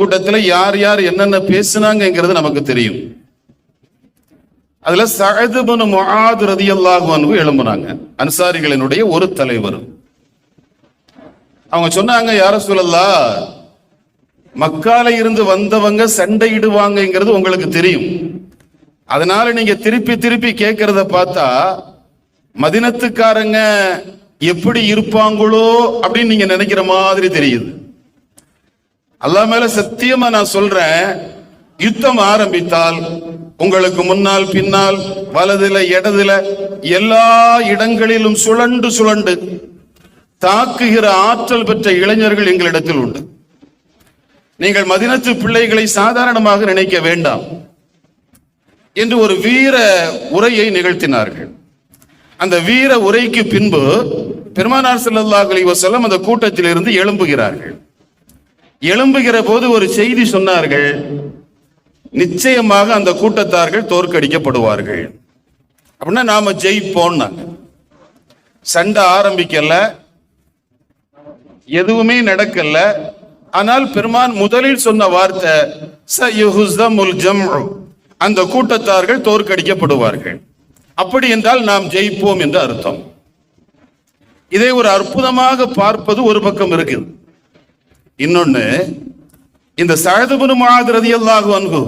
கூட்டத்தில் யார் யார் என்னென்ன பேசுனாங்கங்கிறது நமக்கு தெரியும். அதுல சகதுபனு முஆத் ரதியல்லாஹு அன்ஹு எழும்புனாங்க. அன்சாரிகளினுடைய ஒரு தலைவர் அவங்க சொன்னாங்க யார சொல்லலா மக்கால இருந்து வந்தவங்க சண்டையிடுவாங்கங்கிறது உங்களுக்கு தெரியும். அதனால நீங்க திருப்பி திருப்பி கேட்கறத பார்த்தா மதினத்துக்காரங்க எப்படி இருப்பாங்களோ அப்படின்னு நீங்க நினைக்கிற மாதிரி தெரியுது. அல்லா மேல சத்தியமா நான் சொல்றேன். யுத்தம் ஆரம்பித்தால் உங்களுக்கு முன்னால் பின்னால் வலதுல இடதுல எல்லா இடங்களிலும் சுழண்டு சுழண்டு தாக்குகிற ஆற்றல் பெற்ற இளைஞர்கள் எங்களிடத்தில் உண்டு. நீங்கள் மதினத்து பிள்ளைகளை சாதாரணமாக நினைக்க வேண்டாம். என்று ஒரு வீர உரையை நிகழ்த்தினார்கள். அந்த வீர உரைக்கு பின்பு பெருமானார் ஸல்லல்லாஹு அலைஹி வஸல்லம் அந்த கூட்டத்தில் இருந்து எழும்புகிறார்கள். எழும்புகிற போது ஒரு செய்தி சொன்னார்கள் நிச்சயமாக அந்த கூட்டத்தார்கள் தோற்கடிக்கப்படுவார்கள். அப்படின்னா நாம ஜெயிப்போம்னாங்க சண்டை ஆரம்பிக்கல எதுவுமே நடக்கல. ஆனால் பெருமான் முதலில் சொன்ன வார்த்தை அந்த கூட்டத்தார்கள் தோற்கடிக்கப்படுவார்கள். அப்படி என்றால் நாம் ஜெயிப்போம் என்று அர்த்தம். இதை ஒரு அற்புதமாக பார்ப்பது ஒரு பக்கம் இருக்குது. இன்னொன்னு இந்த சஹதுபுன் மாதிரி ரலியல்லாஹு அன்ஹு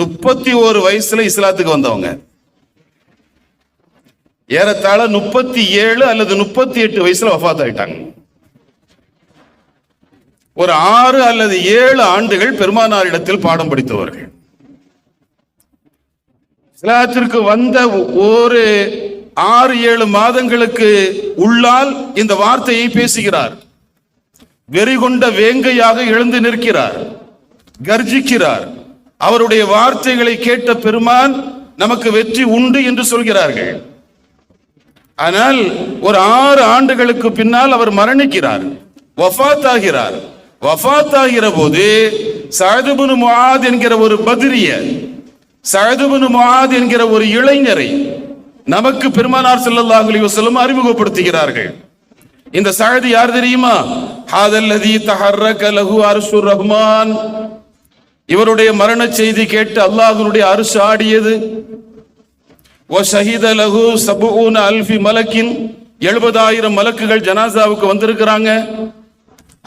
முப்பத்தி ஒரு வயசுல இஸ்லாத்துக்கு வந்தவங்க. ஏறத்தாழ முப்பத்தி ஏழு அல்லது முப்பத்தி எட்டு வயசுல வஃத் ஆயிட்டாங்க ஒரு ஆறு அல்லது ஏழு ஆண்டுகள் பெருமானாரிடத்தில் பாடம் படித்தவர்கள். இஸ்லாத்திற்கு வந்த ஒரு ஆறு ஏழு மாதங்களுக்கு உள்ளால் இந்த வார்த்தையை பேசுகிறார். வெறிகொண்ட வேங்கையாக எழுந்து நிற்கிறார். கர்ஜிக்கிறார். அவருடைய வார்த்தைகளை கேட்ட பெருமான் நமக்கு வெற்றி உண்டு என்று சொல்கிறார்கள். ஆனால் ஒரு ஆறு ஆண்டுகளுக்கு பின்னால் அவர் மரணிக்கிறார். வஃபாத் ஆகிறார் வஃபாத் ஆகிற போது சஅதுபுன் முஹாத் என்கிற ஒரு பதிரிய சஅதுபுன் முஹாத் என்கிற ஒரு இளைஞரை நமக்கு பெருமானார் ஸல்லல்லாஹு அலைஹி அறிமுகப்படுத்துகிறார்கள். இந்த சஅது யார் தெரியுமா? ஹாதல்லதி தஹர்ரக லஹு அர்ஷுர் ரஹ்மான். இவருடைய மரண செய்தி கேட்டு அல்லாஹனுடைய அரிசு ஆடியது. ஓ ஷஹீத லஹு சபூன அல்ஃபி மலக்கின் எழுபதாயிரம் மலக்குகள் ஜனாசாவுக்கு வந்திருக்கிறாங்க.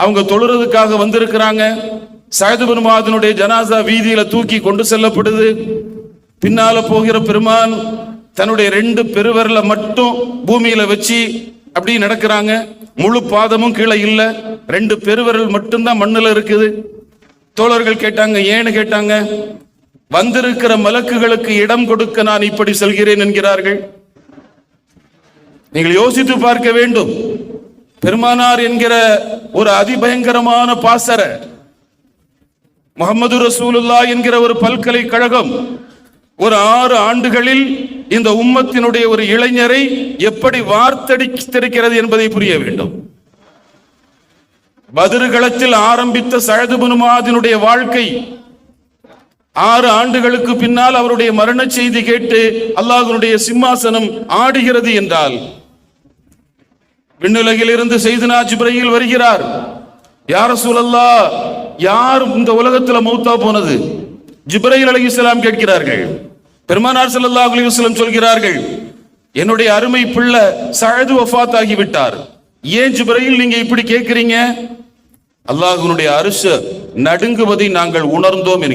அவங்க தொழுறதுக்காக வந்திருக்கிறாங்க. சயதுபன் பெருமாதனுடைய ஜனாசா வீதியில தூக்கி கொண்டு செல்லப்படுது. பின்னால போகிற பெருமான் தன்னுடைய ரெண்டு பெருவரில் மட்டும் பூமியில வச்சு அப்படி நடக்கிறாங்க. முழு பாதமும் கீழே இல்லை. ரெண்டு பெருவிரல் மட்டும்தான் மண்ணுல இருக்குது. தோழர்கள் கேட்டாங்க ஏன்னு கேட்டாங்க? வந்திருக்கிற மலக்குகளுக்கு இடம் கொடுக்க நான் இப்படி செல்கிறேன் என்கிறார்கள். நீங்கள் யோசித்து பார்க்க வேண்டும். பெருமானார் என்கிற ஒரு அதிபயங்கரமான பாசர முகமது ரசூலுல்லா என்கிற ஒரு பல்கலைக்கழகம். ஒரு ஆறு ஆண்டுகளில் இந்த உம்மத்தினுடைய ஒரு இளைஞரை எப்படி வார்த்தடித்திருக்கிறது என்பதை புரிய வேண்டும். பதிர்களத்தில் ஆரம்பித்த சழதுபுனுமாதினுடைய வாழ்க்கை ஆறு ஆண்டுகளுக்கு பின்னால் அவருடைய மரண செய்தி கேட்டு அல்லாஹனுடைய சிம்மாசனம் ஆடுகிறது என்றால் விண்ணுலகில் இருந்து செய்தினா ஜிப்ரையில் வருகிறார். யார சூழல்லா யார் இந்த உலகத்துல மௌத்தா போனது? ஜிப்ரையில் இஸ்லாம் கேட்கிறார்கள். பெருமானார் ஸல்லல்லாஹு அலி இஸ்லாம் சொல்கிறார்கள் என்னுடைய அருமை பிள்ளை சழது வஃபாத் ஆகிவிட்டார் ஏன் ஜிப்ரையில் நீங்க இப்படி கேட்கிறீங்க? அல்லாஹுனுடைய அரிசு நடுங்குவதை நாங்கள் உணர்ந்தோம் என்கிறார்